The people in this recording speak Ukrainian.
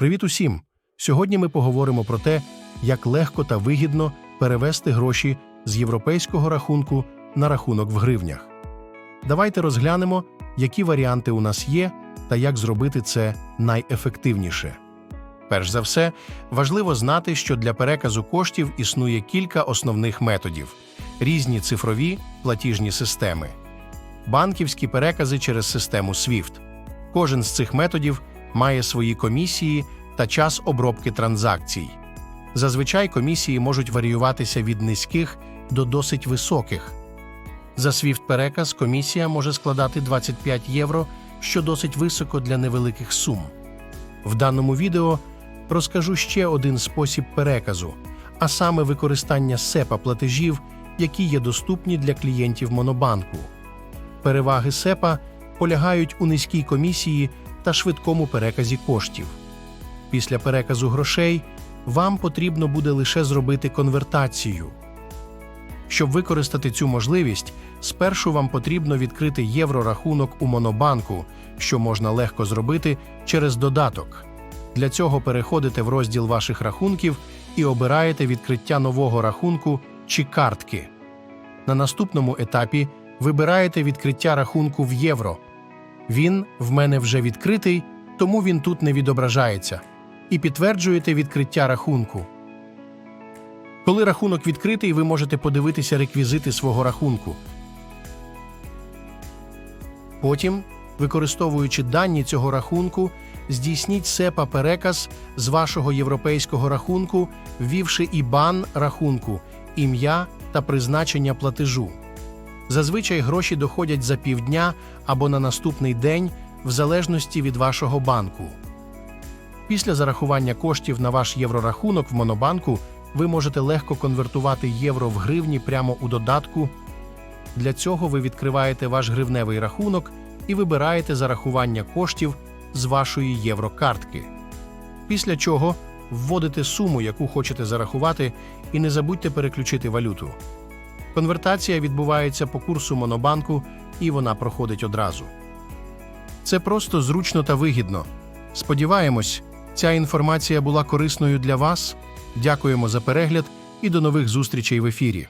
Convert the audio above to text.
Привіт усім! Сьогодні ми поговоримо про те, як легко та вигідно перевести гроші з європейського рахунку на рахунок в гривнях. Давайте розглянемо, які варіанти у нас є та як зробити це найефективніше. Перш за все, важливо знати, що для переказу коштів існує кілька основних методів: різні цифрові платіжні системи, банківські перекази через систему SWIFT. Кожен з цих методів має свої комісії та час обробки транзакцій. Зазвичай комісії можуть варіюватися від низьких до досить високих. За SWIFT переказ комісія може складати 25 євро, що досить високо для невеликих сум. В даному відео розкажу ще один спосіб переказу, а саме використання SEPA платежів, які є доступні для клієнтів Монобанку. Переваги SEPA полягають у низькій комісії та швидкому переказі коштів. Після переказу грошей вам потрібно буде лише зробити конвертацію. Щоб використати цю можливість, спершу вам потрібно відкрити єврорахунок у Монобанку, що можна легко зробити через додаток. Для цього переходите в розділ ваших рахунків і обираєте відкриття нового рахунку чи картки. На наступному етапі вибираєте відкриття рахунку в євро. Він в мене вже відкритий, тому він тут не відображається. І підтверджуєте відкриття рахунку. Коли рахунок відкритий, ви можете подивитися реквізити свого рахунку. Потім, використовуючи дані цього рахунку, здійсніть SEPA переказ з вашого європейського рахунку, ввівши IBAN рахунку, ім'я та призначення платежу. Зазвичай гроші доходять за півдня або на наступний день, в залежності від вашого банку. Після зарахування коштів на ваш єврорахунок в Монобанку ви можете легко конвертувати євро в гривні прямо у додатку. Для цього ви відкриваєте ваш гривневий рахунок і вибираєте зарахування коштів з вашої єврокартки. Після чого вводите суму, яку хочете зарахувати, і не забудьте переключити валюту. Конвертація відбувається по курсу Монобанку, і вона проходить одразу. Це просто зручно та вигідно. Сподіваємось, ця інформація була корисною для вас. Дякуємо за перегляд і до нових зустрічей в ефірі.